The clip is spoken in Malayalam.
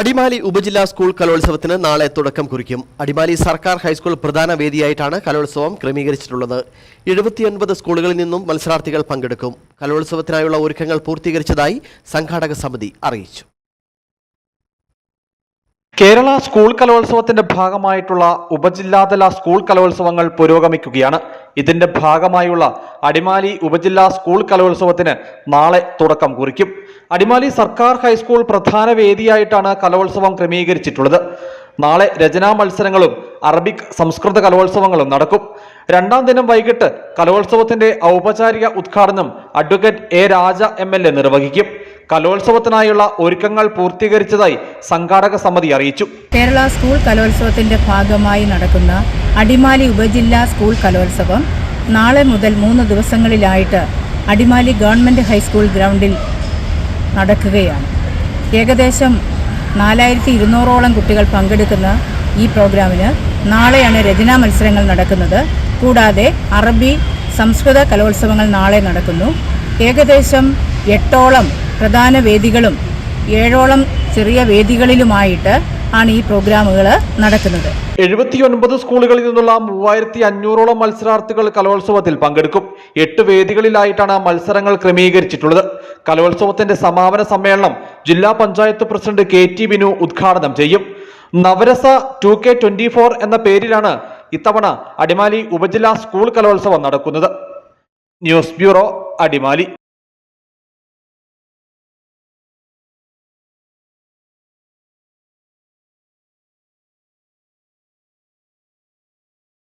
അടിമാലി ഉപജില്ലാ സ്കൂൾ കലോത്സവത്തിന് നാളെ തുടക്കം കുറിക്കും. അടിമാലി സർക്കാർ ഹൈസ്കൂൾ പ്രധാന വേദിയായിട്ടാണ് കലോത്സവം ക്രമീകരിച്ചിട്ടുള്ളത്. എഴുപത്തിയൊൻപത് സ്കൂളുകളിൽ നിന്നും മത്സരാർത്ഥികൾ പങ്കെടുക്കും. കലോത്സവത്തിനായുള്ള ഒരുക്കങ്ങൾ പൂർത്തീകരിച്ചതായി സംഘാടക സമിതി അറിയിച്ചു. കേരള സ്കൂൾ കലോത്സവത്തിന്റെ ഭാഗമായിട്ടുള്ള ഉപജില്ലാതല സ്കൂൾ കലോത്സവങ്ങൾ പുരോഗമിക്കുകയാണ്. ഇതിന്റെ ഭാഗമായുള്ള അടിമാലി ഉപജില്ലാ സ്കൂൾ കലോത്സവത്തിന് നാളെ തുടക്കം കുറിക്കും. അടിമാലി സർക്കാർ ഹൈസ്കൂൾ പ്രധാന വേദിയായിട്ടാണ് കലോത്സവം ക്രമീകരിച്ചിട്ടുള്ളത്. നാളെ രചനാ മത്സരങ്ങളും അറബിക് സംസ്കൃത കലോത്സവങ്ങളും നടക്കും. രണ്ടാം ദിനം വൈകിട്ട് കലോത്സവത്തിന്റെ ഔപചാരിക ഉദ്ഘാടനം അഡ്വക്കേറ്റ് എ രാജ എം നിർവഹിക്കും. കലോത്സവത്തിനായുള്ള ഒരുക്കങ്ങൾ പൂർത്തീകരിച്ചതായി സംഘാടക സമിതി അറിയിച്ചു. കേരള സ്കൂൾ കലോത്സവത്തിന്റെ ഭാഗമായി നടക്കുന്ന അടിമാലി ഉപജില്ലാ സ്കൂൾ കലോത്സവം നാളെ മുതൽ മൂന്ന് ദിവസങ്ങളിലായിട്ട് അടിമാലി ഗവൺമെന്റ് ഹൈസ്കൂൾ ഗ്രൗണ്ടിൽ നടക്കുകയാണ്. ഏകദേശം നാലായിരത്തി ഇരുന്നൂറോളം കുട്ടികൾ പങ്കെടുക്കുന്ന ഈ പ്രോഗ്രാമിന് നാളെയാണ് രചനാ മത്സരങ്ങൾ നടക്കുന്നത്. കൂടാതെ അറബി സംസ്കൃത കലോത്സവങ്ങൾ നാളെ നടക്കുന്നു. ഏകദേശം എട്ടോളം പ്രധാന വേദികളും ഏഴോളം ചെറിയ വേദികളിലുമായിട്ട് ആണ് ഈ പ്രോഗ്രാമുകൾ നടക്കുന്നത്. എഴുപത്തിയൊൻപത് സ്കൂളുകളിൽ നിന്നുള്ള മൂവായിരത്തി അഞ്ഞൂറോളം മത്സരാർത്ഥികൾ കലോത്സവത്തിൽ പങ്കെടുക്കും. എട്ട് വേദികളിലായിട്ടാണ് മത്സരങ്ങൾ ക്രമീകരിച്ചിട്ടുള്ളത്. കലോത്സവത്തിന്റെ സമാപന സമ്മേളനം ജില്ലാ panchayat president K T Binu ഉദ്ഘാടനം ചെയ്യും. Navarasa two K twenty four എന്ന പേരിലാണ് ഇത്തവണ അടിമാലി ഉപജില്ലാ സ്കൂൾ കലോത്സവം നടക്കുന്നത്. News bureau Adimali.